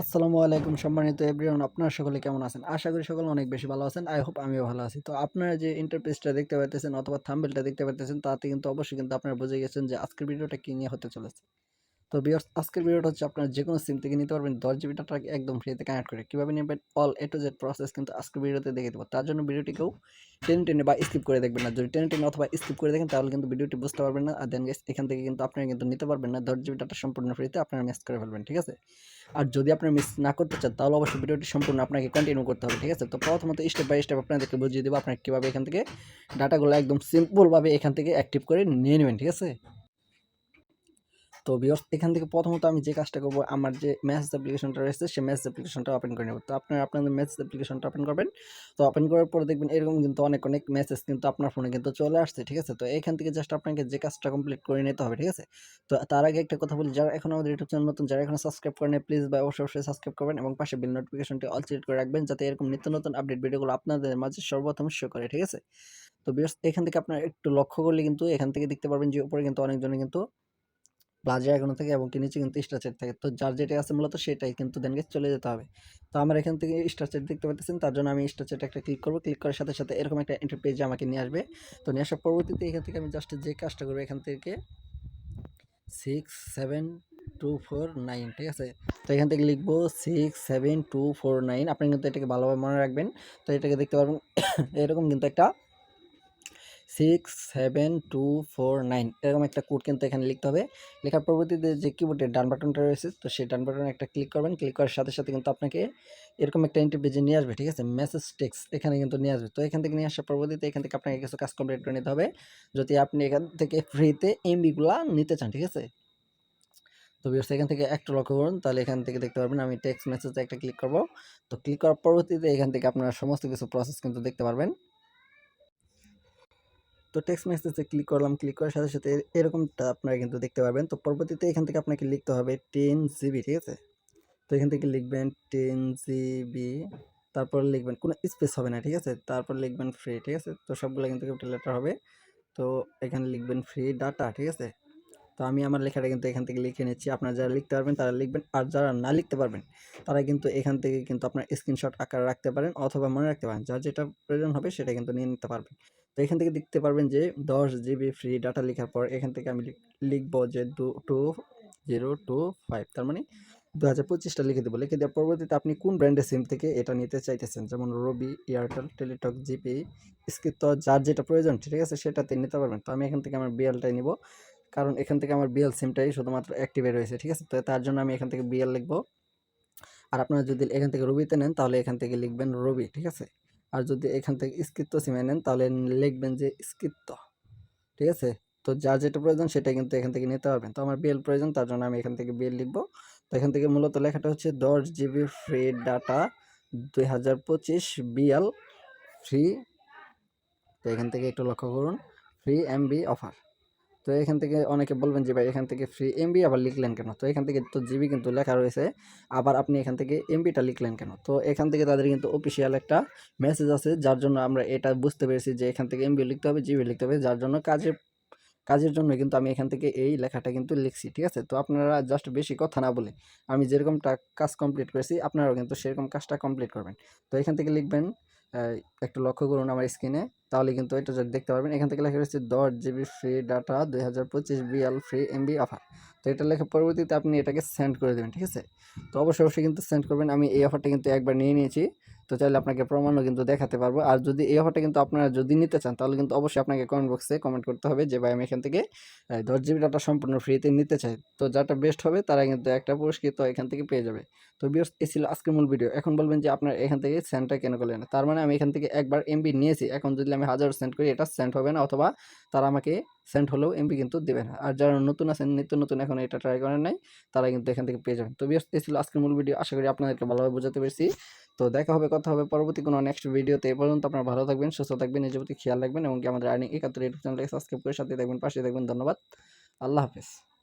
আসসালামু আলাইকুম সম্মানিত এভরিওয়ান আপনার সকলে কেমন আছেন? আশা করি সকলে অনেক বেশি ভালো আছেন আই হোপ আমিও ভালো আছি। তো আপনারা যে ইন্টারপেজটা দেখতে পাইতেছেন অথবা থাম্বেলটা দেখতে পাইতেছেন, তাতে কিন্তু অবশ্যই কিন্তু আপনারা বুঝে গেছেন যে আজকের ভিডিওটা কি নিয়ে হতে চলেছে। তো ভিউয়ার্স আজকের ভিডিওটা হচ্ছে আপনারা যে কোনো সিম থেকে নিতে পারবেন। দশ জিবি ডাটা একদম ফ্রিতে কানেক্ট করে। কীভাবে নেবেন? All A to Z process কিন্তু আজকের ভিডিওতে দেখে দেবো। তার জন্য ভিডিওটিকেও টেনে টেনে বা স্কিপ করে দেখবেন না। যদি টেনে টেনে অথবা স্কিপ করে দেখেন, তাহলে কিন্তু ভিডিওটি বুঝতে পারবেন না। আর দেন এখান থেকে কিন্তু আপনারা কিন্তু নিতে পারবেন না। দশ জিবি ডাটা সম্পূর্ণ ফ্রিতে আপনারা মিস করে ফেলবেন, ঠিক আছে? আর যদি আপনারা মিস না করতে চান, তাহলে অবশ্যই ভিডিওটি সম্পূর্ণ আপনাকে কন্টিনিউ করতে হবে, ঠিক আছে? তো প্রথমত স্টেপ বাই স্টেপ আপনাদেরকে বুঝিয়ে দেবো আপনাকে কীভাবে এখান থেকে ডাটাগুলো একদম সিম্পলভাবে এখান থেকে অ্যাক্টিভ করে নিয়ে নেবেন, ঠিক আছে? তো বিয়স এখান থেকে প্রথমত আমি যে কাজটা করব, আমার যে ম্যাথস অ্যাপ্লিকেশনটা রয়েছে, সেই ম্যাথস অ্যাপ্লিকেশনটা ওপেন করে নেব। তো আপনারা আপনাদের ম্যাথস অ্যাপ্লিকেশনটা ওপেন করবেন। তো ওপেন করার পরে দেখবেন এরকম কিন্তু অনেক অনেক মেসেজ কিন্তু আপনার ফোনে কিন্তু চলে আসছে, ঠিক আছে? তো এখান থেকে জাস্ট আপনাকে যে কাজটা কমপ্লিট করে নিতে হবে, ঠিক আছে? তো তার আগে একটা কথা বলি, যারা এখন আমাদের ইউটিউব চ্যানেল নতুন, যারা এখন সাবস্ক্রাইব করেন প্লিজ বা অবশ্যই অবশ্যই সাবস্ক্রাইব করবেন এবং পাশে বিল নোটিফিকেশনটি অল সিলেক্ট করে রাখবেন, যাতে এরকম নিত্য নতুন আপডেট ভিডিওগুলো আপনাদের মাঝে সর্বপ্রথম শো করে, ঠিক আছে? তো বিয়স এখান থেকে আপনার একটু লক্ষ্য করলে কিন্তু এখান থেকে দেখতে পারবেন যে উপরে কিন্তু অনেকজনে কিন্তু প্লাজা এখনও থাকে এবং কি নিচে কিন্তু স্ট্রাকচার থাকে। তো যার যেটা আছে মূলত সেটাই কিন্তু দেন চলে যেতে হবে। তো আমার এখান থেকে স্ট্রাকচার দেখতে পাচ্ছেন, তার জন্য আমি স্ট্রাকচারটা একটা ক্লিক করব। ক্লিক করার সাথে সাথে এরকম একটা এন্টার পেজে আমাকে নিয়ে আসবে। তো নিয়ে আসার পরবর্তীতে এখান থেকে আমি জাস্ট যে কাজটা করব এখান থেকে six seven two four nine ঠিক আছে? তো এখান থেকে লিখব six seven two four nine আপনি কিন্তু এটাকে ভালোভাবে মনে রাখবেন। তো এটাকে দেখতে পারবেন। এরকম কিন্তু একটা six seven two four nine এরকম একটা কোড কিন্তু এখানে লিখতে হবে। লেখার পরবর্তীতে যে কিবোর্ডের ডান বাটনটা রয়েছে, তো সেই ডান বাটনে একটা ক্লিক করবেন। ক্লিক করার সাথে সাথে কিন্তু আপনাকে এরকম একটা ইন্টারভিউ নিয়ে আসবে, ঠিক আছে? মেসেজ টেক্স এখানে কিন্তু নিয়ে আসবে। তো এখান থেকে নিয়ে আসার পরবর্তীতে এখান থেকে আপনাকে কিছু কাজ কমপ্লিট করে নিতে হবে। যদি আপনি এখান থেকে ফ্রিতে এমবিগুলো নিতে চান, ঠিক আছে? তো বিয়ার্স এখান থেকে একটা লক্ষ্য করুন, তাহলে এখান থেকে দেখতে পারবেন আমি টেক্সট মেসেজে একটা ক্লিক করব। তো ক্লিক করার পরবর্তীতে এখান থেকে আপনারা সমস্ত কিছু প্রসেস কিন্তু দেখতে পারবেন। তো টেক্সট মেসেজে ক্লিক করলাম ক্লিক করার সাথে সাথে এরকমটা আপনারা কিন্তু দেখতে পারবেন। তো পরবর্তীতে এখান থেকে আপনাকে লিখতে হবে টেন জিবি ঠিক আছে? তো এখান থেকে লিখবেন টেন জিবি তারপর লিখবেন কোনো স্পেস হবে না, ঠিক আছে? তারপর লিখবেন ফ্রি ঠিক আছে? তো সবগুলো কিন্তু ক্যাপিটাল লেটার হবে। তো এখানে লিখবেন ফ্রি ডাটা ঠিক আছে? তো আমি আমার লেখাটা কিন্তু এখান থেকে লিখে নিচ্ছি। আপনারা যারা লিখতে পারবেন, তারা লিখবেন। আর যারা না লিখতে পারবেন, তারা কিন্তু এখান থেকে কিন্তু আপনার স্ক্রিনশট আকার রাখতে পারেন অথবা মনে রাখতে পারেন। যার যেটা প্রয়োজন হবে, সেটা কিন্তু নিয়ে নিতে পারবেন। তো এখান থেকে দেখতে পারবেন যে দশ জিবি ফ্রি ডাটা লেখার পর এখান থেকে আমি লিখব যে দু, টু জিরো টু ফাইভ। তার মানে দু হাজার পঁচিশটা লিখে দেবো। লিখে দেওয়ার পরবর্তীতে আপনি কোন ব্র্যান্ডের সিম থেকে এটা নিতে চাইতেছেন? যেমন Robi Airtel Teletalk GP skip যার যেটা প্রয়োজন, ঠিক আছে, সেটাতে নিতে পারবেন। তো আমি এখান থেকে আমার বিএলটাই নিব। কারণ এখান থেকে আমার বিএল সিমটাই শুধুমাত্র অ্যাক্টিভে রয়েছে, ঠিক আছে? তো তার জন্য আমি এখান থেকে বিএল লিখব। আর আপনারা যদি এখান থেকে রবিতে নেন, তাহলে এখান থেকে লিখবেন রবি ঠিক আছে? আর যদি এখান থেকে স্কিত্ত সিমে নেন, তাহলে লিখবেন যে স্কিত্ত ঠিক আছে? তো যা যেটা প্রয়োজন, সেটা কিন্তু এখান থেকে নিতে পারবেন। তো আমার বিএল প্রয়োজন, তার জন্য আমি এখান থেকে বিল লিখব। তো এখান থেকে মূলত লেখাটা হচ্ছে দশ জিবি ফ্রি ডাটা দুই হাজার পঁচিশ বিএল ফ্রি তো এখান থেকে একটু লক্ষ্য করুন। ফ্রি এমবি অফার তো এখান থেকে অনেকে বলবেন যে, ভাই, এখান থেকে ফ্রি এমবি আবার লিখলেন কেন? তো এখান থেকে তো জিবি কিন্তু লেখা রয়েছে। আবার আপনি এখান থেকে এমবিটা লিখলেন কেন? তো এখান থেকে তাদের কিন্তু অফিসিয়াল একটা মেসেজ আছে, যার জন্য আমরা এটা বুঝতে পেরেছি যে, এখান থেকে এমবি লিখতে হবে জিবি লিখতে হবে। যার জন্য কাজের কাজের জন্য কিন্তু আমি এখান থেকে এই লেখাটা কিন্তু লিখছি, ঠিক আছে? তো আপনারা জাস্ট বেশি কথা না বলে আমি যেরকমটা কাজ কমপ্লিট করেছি, আপনারাও কিন্তু সেরকম কাজটা কমপ্লিট করবেন। তো এখান থেকে লিখবেন একটু লক্ষ্য করুন আমার স্ক্রিনে তাহলে কিন্তু এটা দেখতে পারবেন, এখান থেকে লেখা রয়েছে দশ জিবি ফ্রি ডাটা দুই হাজার পঁচিশ বিএল ফ্রি এমবি অফার তো এটা লেখা পরবর্তীতে আপনি এটাকে সেন্ড করে দেবেন, ঠিক আছে? তো অবশ্যই অবশ্যই কিন্তু সেন্ড করবেন। আমি এই অফারটা কিন্তু একবার নিয়ে নিয়েছি। তো চাইলে আপনাকে প্রমাণও কিন্তু দেখাতে পারব। আর যদি এই অফারটা কিন্তু আপনারা যদি নিতে চান, তাহলে কিন্তু অবশ্যই আপনাকে কমেন্ট বক্সে কমেন্ট করতে হবে যে, ভাই, আমি এখান থেকে দশ জিবি ডাটা সম্পূর্ণ ফ্রিতে নিতে চাই। তো যাটা বেস্ট হবে, তারা কিন্তু একটা পুরস্কৃত এখান থেকে পেয়ে যাবে। তো বিয়স এ ছিল আজকের মূল ভিডিও এখন বলবেন যে, আপনার এখান থেকে সেন্টটা কেন করলেন? তার মানে আমি এখান থেকে একবার এমবি নিয়েছি। এখন যদি আমি হাজার সেন্ট করি, এটা সেন্ট হবে না, অথবা তারা আমাকে সেন্ট হলেও এমবি কিন্তু দেবে না। আর যারা নতুন আছেন, নিত্য নতুন এখন এটা ট্রাই করেন নাই, তারা কিন্তু এখান থেকে পেয়ে যাবেন। তো বিয়স এ ছিল আজকের মূল ভিডিও আশা করি আপনাদেরকে ভালোভাবে বোঝাতে পেরেছি। তো দেখা হবে, কথা হবে পরবর্তী কোনো নেক্সট ভিডিওতে এ পর্যন্ত আপনারা ভালো থাকবেন, সুস্থ থাকবেন, নিজের প্রতি খেয়াল রাখবেন এবং আমাদের আর্নিং একাত্তর ইউটিউব চ্যানেলকে সাবস্ক্রাইব করে সাথে থাকবেন, পাশে থাকবেন। ধন্যবাদ। আল্লাহ হাফেজ।